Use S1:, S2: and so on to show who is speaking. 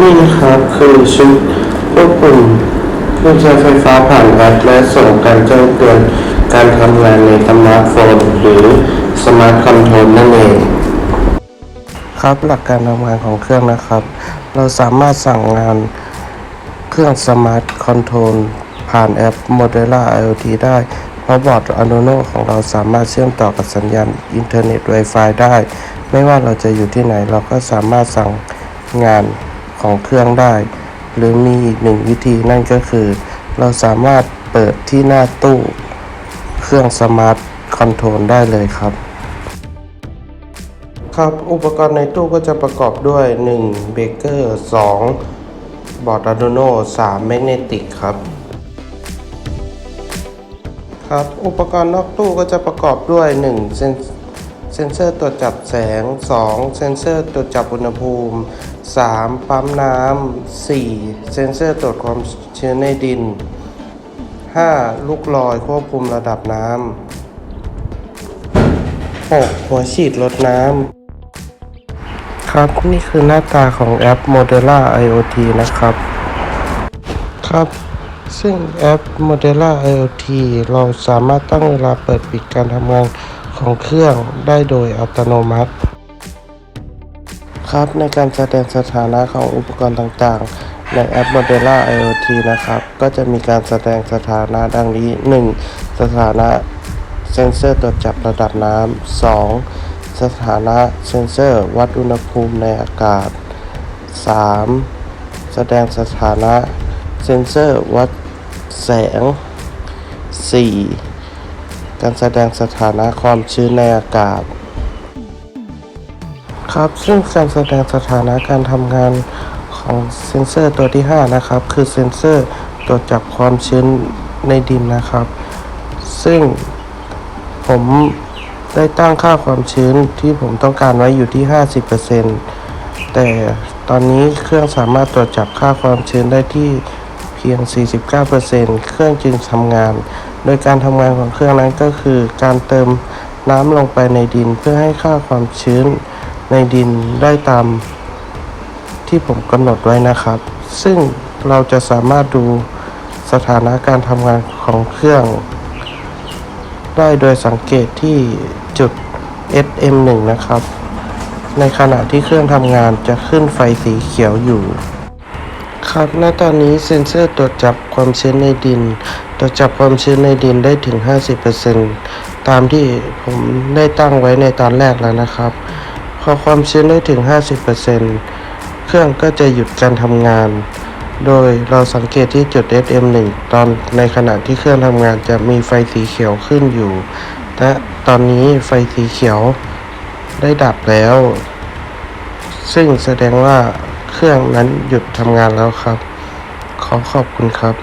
S1: นี่นะครับคือชุดควบคุมเครื่องใช้ไฟฟ้าผ่านแอปและส่งการแจ้งเตือนการทำงานในสมาร์ทโฟน หรือสมาร์ทคอนโทรลนั่นเอง ครับหลักการทำงานของเครื่องนะครับ เราสามารถสั่งงานเครื่องสมาร์ทคอนโทรลผ่านแอป Modela IoT ได้ เพราะบอร์ด Arduino ของเราสามารถเชื่อมต่อกับสัญญาณอินเทอร์เน็ต Wi-Fi ได้ ไม่ว่าเราจะอยู่ที่ไหนเราก็สามารถสั่งงาน ของเครื่องได้ หรือมีอีกหนึ่งวิธีนั่นก็คือ เราสามารถเปิดที่หน้าตู้เครื่องสมาร์ทคอนโทรลได้เลยครับ ครับอุปกรณ์ในตู้ก็จะประกอบด้วย 1. เบเกอร์ 2. บอร์ด Arduino 3. แมกเนติกครับครับ อุปกรณ์นอกตู้ก็จะประกอบด้วย 1. เซน เซนเซอร์ตรวจจับแสง 2. เซนเซอร์ตรวจจับอุณหภูมิ 3. ปั๊มน้ำ 4. เซนเซอร์ตรวจความชื้นในดิน 5. ลูกลอยควบคุมระดับน้ำ 6. หัวฉีดลดน้ำ ครับนี่คือหน้าตาของแอป Modela IoT นะครับ ครับซึ่งแอป Modela IoT เราสามารถตั้งเวลาเปิดปิดการทำงาน ของเครื่องได้โดยอัตโนมัติ ครับในการแสดงสถานะของอุปกรณ์ต่างๆ ในแอป Modela IoT นะครับ ก็จะมีการแสดงสถานะดังนี้ 1. สถานะเซ็นเซอร์ตรวจจับระดับน้ำ 2. สถานะเซ็นเซอร์วัดอุณหภูมิในอากาศ 3. แสดงสถานะเซ็นเซอร์วัดแสง 4. การแสดงสถานะความชื้นในอากาศ ครับซึ่งการแสดงสถานะการทำงานของเซ็นเซอร์ตัวที่ 5 นะครับ คือเซ็นเซอร์ตรวจจับความชื้นในดินนะครับ ซึ่งผมได้ตั้งค่าความชื้นที่ผมต้องการไว้อยู่ที่ 50%แต่ตอนนี้เครื่องสามารถตรวจจับค่าความชื้นได้ที่ พียง 49%เครื่องจึงทำงาน โดยการทำงานของเครื่องนั้นก็คือ การเติมน้ำลงไปในดินเพื่อให้ค่าความชื้นในดินได้ตามที่ผมกำหนดไว้นะครับ ซึ่งเราจะสามารถดูสถานะการทำงานของเครื่อง ได้โดยสังเกตที่จุด SM1 นะครับ ในขณะที่เครื่องทำงานจะขึ้นไฟสีเขียวอยู่ ครับณตอนนี้เซ็นเซอร์ตรวจจับความชื้นในดิน ตรวจจับความชื้นในดินได้ถึง 50%ตามที่ผมได้ตั้งไว้ในตอนแรกแล้วนะครับ พอความชื้นได้ถึง 50%เครื่องก็จะหยุดการทำงาน โดยเราสังเกตที่จุด SM1 ตอนในขณะที่เครื่องทำงานจะมีไฟสีเขียวขึ้นอยู่ และตอนนี้ไฟสีเขียวได้ดับแล้ว ซึ่งแสดงว่า เครื่องนั้นหยุดทำงานแล้วครับ ขอขอบคุณครับ